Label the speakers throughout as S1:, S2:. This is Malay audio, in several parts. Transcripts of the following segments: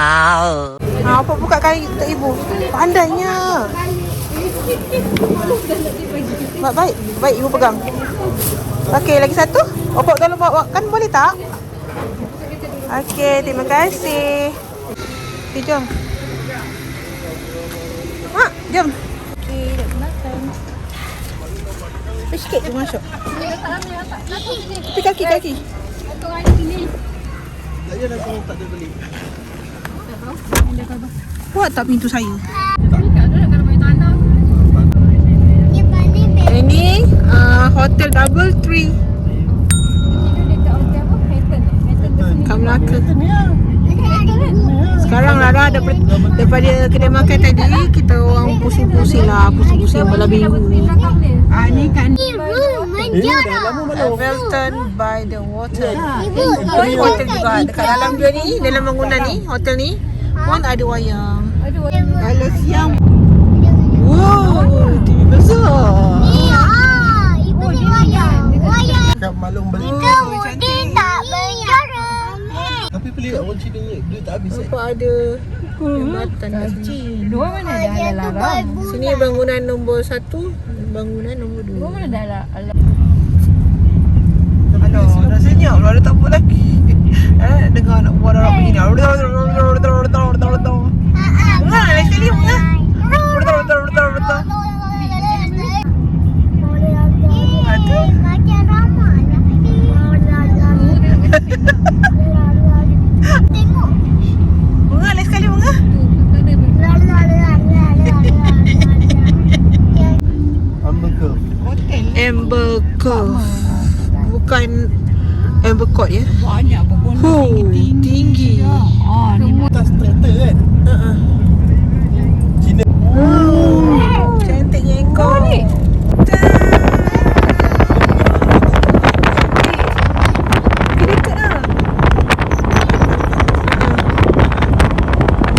S1: Ha, apa buka kain untuk ibu? Pandainya. Baik, baik. Baik, ibu pegang. Okey, lagi satu. Opok kalau bawa makan boleh tak? Okey, terima kasih. Okey, jom. Mak, jom. Okey, dah makan. Sikit je masuk. Tapi kaki, kaki. Buat tak pintu saya? Ini uh, Hotel Double Tree kat Melaka. Sekarang Lara daripada, daripada kedai makan tadi kita orang pusing-pusing lah, pusing-pusing malam minggu. Ah ni kan Wilton by the water. Ini hotel juga dekat dalam dia ni, dalam bangunan ni, hotel ni pun ada wayang. Kalau siang. Wow, TV besar.
S2: Kat Malung beli.
S1: Oh, cantik.
S2: Tapi pelik orang Cina ni. Duit tak habis eh.
S1: Nampak ada jambatan kat sini.
S3: Dua mana dah ada larang?
S1: Sini bangunan nombor satu, bangunan nombor
S3: Dua.
S1: Dua.
S3: mana dah ada
S1: Alah, dah senyap lah, dah tak apa lagi. Eh, dengar nak buat orang begini. Bunga, lain sekali bunga. Aduh. Bunga, lain sekali bunga.
S2: Amber Cove
S1: Amber Cove. Bukan Amber Court ya.
S3: Banyak berbonda
S1: Huh, tinggi.
S3: Ah, ni
S2: Atas tractor kan
S1: Uh-uh.
S2: Cina
S1: Cantiknya engkau. Dah. Pergi dekat lah.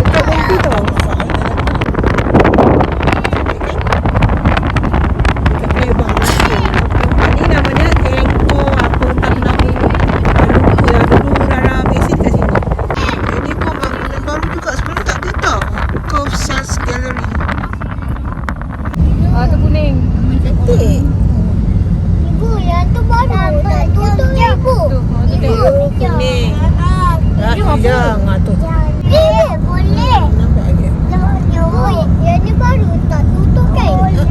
S1: Dekat bangku tau. Dekat Playboy. Ni namanya Engko apa entah kenapa. Lupa lah dulu Rara visit kat sini. Ini pun bangunan baru juga sebelum tak ada tau. Cove Sales Gallery.
S3: Ah, tu kuning.
S1: Cantik.
S3: Tu, ah, tu tengok.
S1: Kuning. Ya, hijau. Ha, tu. Nampak lagi. Tukar colour.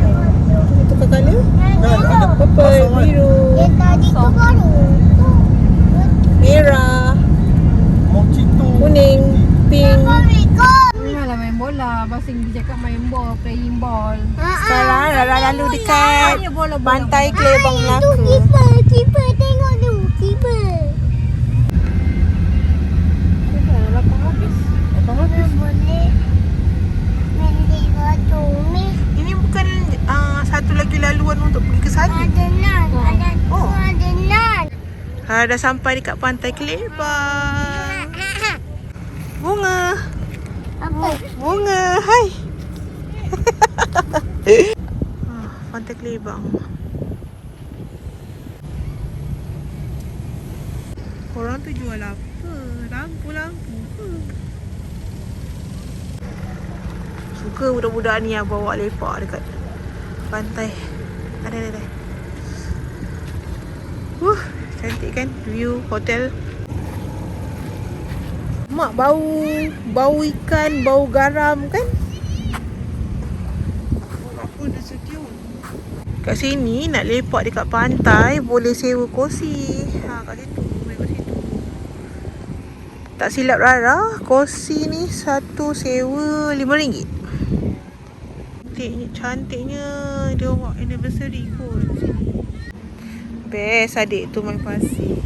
S2: Kan ada
S1: Purple,
S2: pasal kan
S1: biru, merah,
S2: Mojito
S1: kuning, pink.
S3: Malah main bola. Pasal dia cakap main ball, playing ball.
S1: Sekarang Rara lalu dekat
S3: Ya, bola,
S1: Ini bukan uh, satu lagi laluan untuk pergi ke sana. Oh. Ha, dah sampai dekat pantai Kelebang. Bunga. Bunga. Hai. ah, pantai Kelebang. Korang tu jual apa? Lampu-lampu ke? Suka budak-budak ni yang bawa lepak dekat pantai. Ada, ada, ada. Uh, cantik kan view hotel. Mak bau bau ikan, bau garam kan? Kat sini nak lepak dekat pantai boleh sewa kursi. Ha kat situ, kat situ. Tak silap Rara, kursi ni satu sewa RM5. Cantiknya, cantiknya dia buat anniversary kot. Best adik tu main pasir.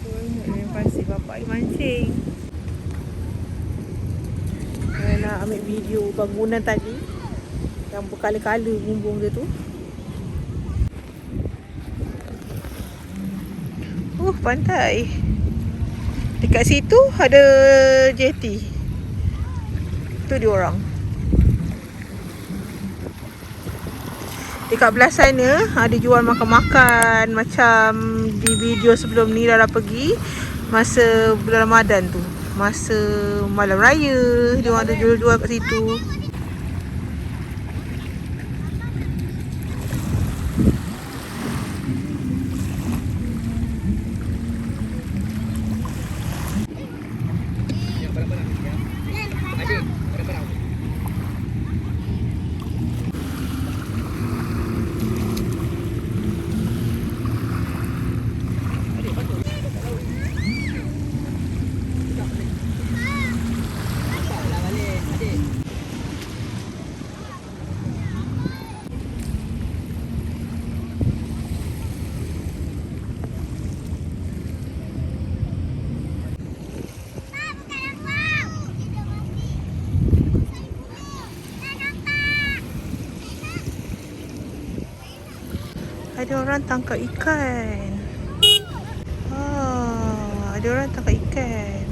S1: Seronok main pasir bapak pergi mancing. Saya nak ambil video bangunan tadi yang berkala-kala bumbung dia tu. Uh, pantai. Dekat situ ada jeti. Tu dia orang. Dekat belah sana ada jual makan-makan macam di video sebelum ni Rara pergi masa bulan Ramadan tu. Masa malam raya Dia orang ada jual-jual kat situ Ada orang tangkap ikan. Ah, Ada orang tangkap ikan.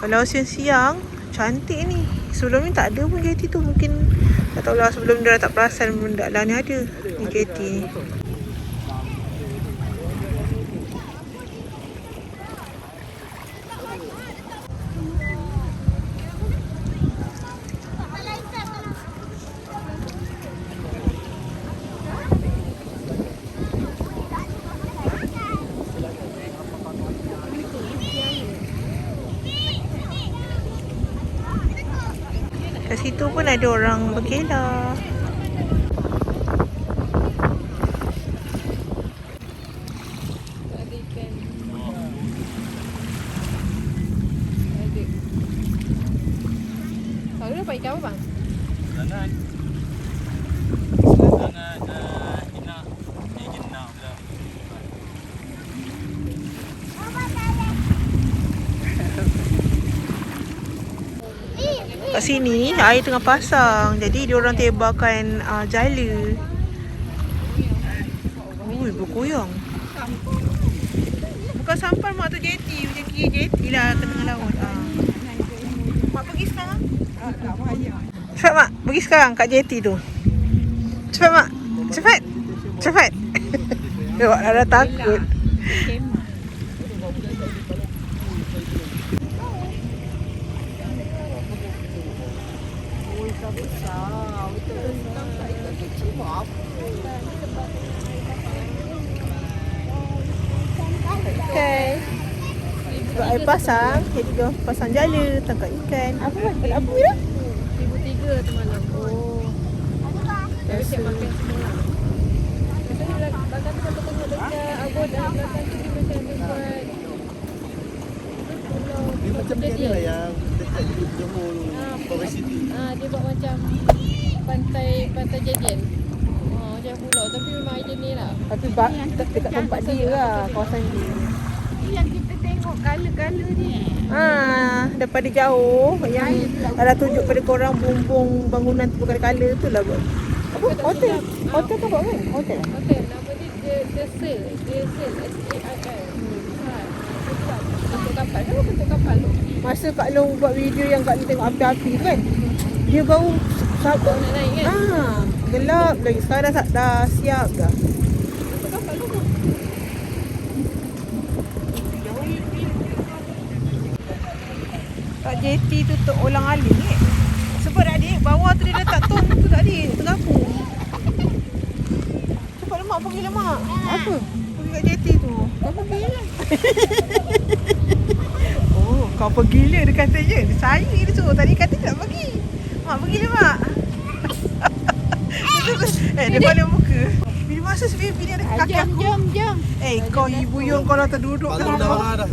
S1: Kalau siang-siang Cantik ni. Sebelum ni tak ada pun jeti tu. Mungkin Tak tahulah sebelum dia tak perasan Benda lah ni ada. Ni jeti ni Kat situ pun ada orang berkelah.
S3: Kalau dapat ikan apa bang?
S2: Sangat. Sangat uh, hina. Ni hina pula.
S1: Kat sini air tengah pasang. Jadi dia orang tebarkan uh, jala. Ui berkoyang. Bukan sampan mak tu jeti Macam kira jeti lah ke tengah laut. Ah. Mak pergi sekarang? Cepat mak. Pergi sekarang kat jeti tu. Cepat mak. Cepat. Cepat. Mak dah takut Ikan Sebab air pasang Jadi dia pasang jala Tangkap ikan Apa buat apa ya?
S3: Ribu tiga tu malam. Oh. Tapi siap makan semua. Biasanya belakang tu kalau tengok dekat abot dan belakang tu dia macam ada buat. Pulau.
S2: Dia macam ni lah yang dekat Johor
S3: Ah,
S2: Forest City.
S3: Ah, dia buat macam pantai pantai jadian. Oh, macam pulau tapi memang air jenis lah.
S1: Tapi bak, dekat tempat dia lah Kawasan dia
S3: Yang kita tengok color-color ni.
S1: Ah, daripada jauh yang ada tunjuk pada korang bumbung bangunan tu berkala-kala tu lah buat. Apa? Hotel. Hotel ke apa kan? Hotel.
S3: Hotel nama dia The, the Sail. The S-A-I-L. Ha. Bentuk kapal. Kenapa bentuk kapal tu?
S1: Masa Kak Long buat video yang Kak Long tengok api-api tu kan. Dia baru sabar.
S3: Nak naik kan?
S1: Ah, gelap lagi. Sekarang dah, dah siap dah.
S3: Bentuk kapal tu.
S1: Kat JT tutup ulang alik eh. Sebab adik bawah tu dia letak tong tu tak adik. Tengah aku. Cepat lemak pergi lemak. Apa? Pergi kat JT tu.
S3: Kau pergi lah.
S1: Oh, kau pergi le dia kata je. Saya dia suruh tadi kata tak pergi. Mak pergi je mak. eh, dia balik muka. Bila masa sebenarnya bini ada
S3: Ah,
S1: kaki
S3: Jom,
S1: aku.
S3: jom, jom.
S1: Eh, kau ibu yung kau dah terduduk
S2: Malam dah dah.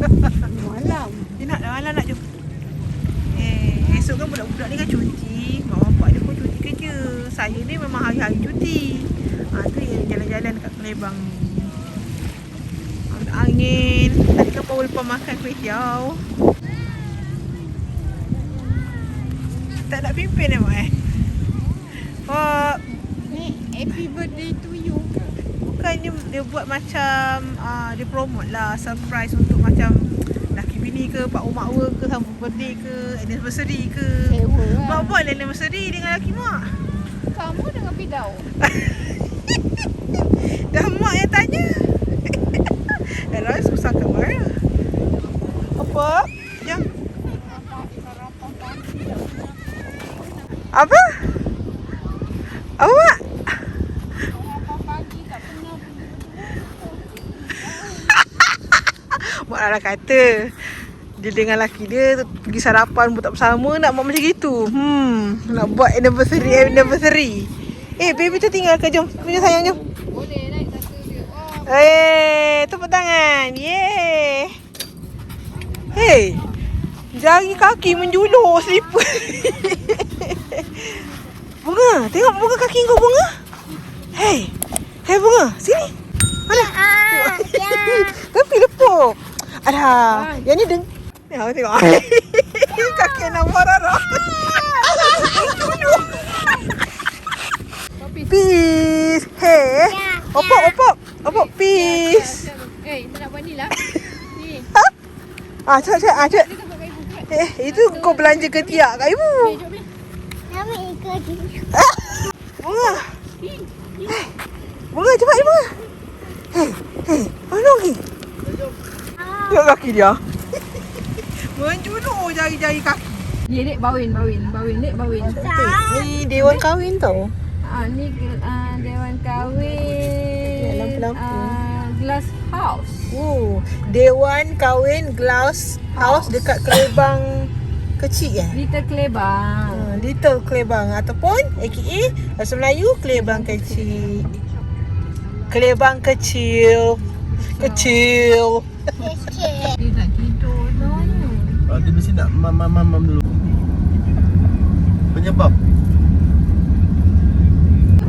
S3: Malam.
S1: Dia nak dah malam nak jom. Eh, esok kan budak-budak ni kan cuti. Mak bapak dia pun cuti kerja. Saya ni memang hari-hari cuti. Ha, tu yang jalan-jalan dekat Kelebang ni. Angin. Tadi kan baru lepas makan kuih tiaw. Tak nak pimpin eh, Mak eh? Oh,
S3: Ni happy birthday to you.
S1: bukannya dia buat macam uh, dia promote lah surprise untuk ni ke pak umak wa ke hang birthday ke anniversary ke
S3: kan?
S1: buat buat lah anniversary dengan laki mak
S3: kamu dengan pidau
S1: dah mak yang tanya Elah, susah ke mana? Apa? Ya. Apa? Awak? Buatlah kata dia dengan laki dia pergi sarapan pun tak bersama nak buat macam gitu. Hmm, nak buat anniversary anniversary. Eh, baby tu tinggal ke jom. Jom sayang jom.
S3: Boleh naik satu dia. Oh.
S1: Eh, tepuk tangan. Yeay. Hey. Jari kaki menjulur slipper. bunga, tengok bunga kaki kau bunga. Hey. Hey bunga, sini. Mana? Tapi lepuk. Ada. Yang ni deng. Ya, tengok. kaki anak Rara. Peace. Hey. Opok, opok. Opok, peace.
S3: Eh, tak nak buat ni lah. Ni.
S1: Ah, cak, cak, ah, cak.
S3: Ibu kot.
S1: Eh, itu kau belanja ke tiak kat ibu?
S3: Eh, jom ni.
S1: Bunga. Bunga, cepat bunga. Hei, hei, mana lagi? Tengok kaki dia. Menjulur jari-jari kaki.
S3: Ni dek bawin, bawin, bawin, dek bawin.
S1: Ni dewan kahwin tau.
S3: Ah, ni uh, dewan kahwin.
S1: Lampu-lampu.
S3: ah, glass house.
S1: Oh, dewan kahwin glass house dekat Kelebang kecil eh?
S3: Little Klebang.
S1: Uh, Little Kelebang ataupun aka bahasa Melayu Kelebang kecil. Kelebang kecil. Kecil.
S3: Tidur
S2: Ah, dia mesti nak mam-mam-mam dulu. Penyebab.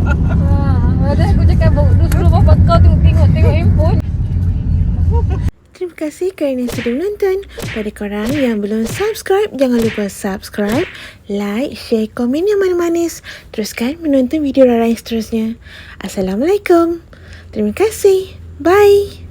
S3: Ah, ada aku cakap dulu bapak kau tengok-tengok tengok handphone.
S1: Terima kasih kerana sudah menonton. Pada korang yang belum subscribe, jangan lupa subscribe, like, share, komen yang manis-manis. Teruskan menonton video Rara yang seterusnya. Assalamualaikum. Terima kasih. Bye.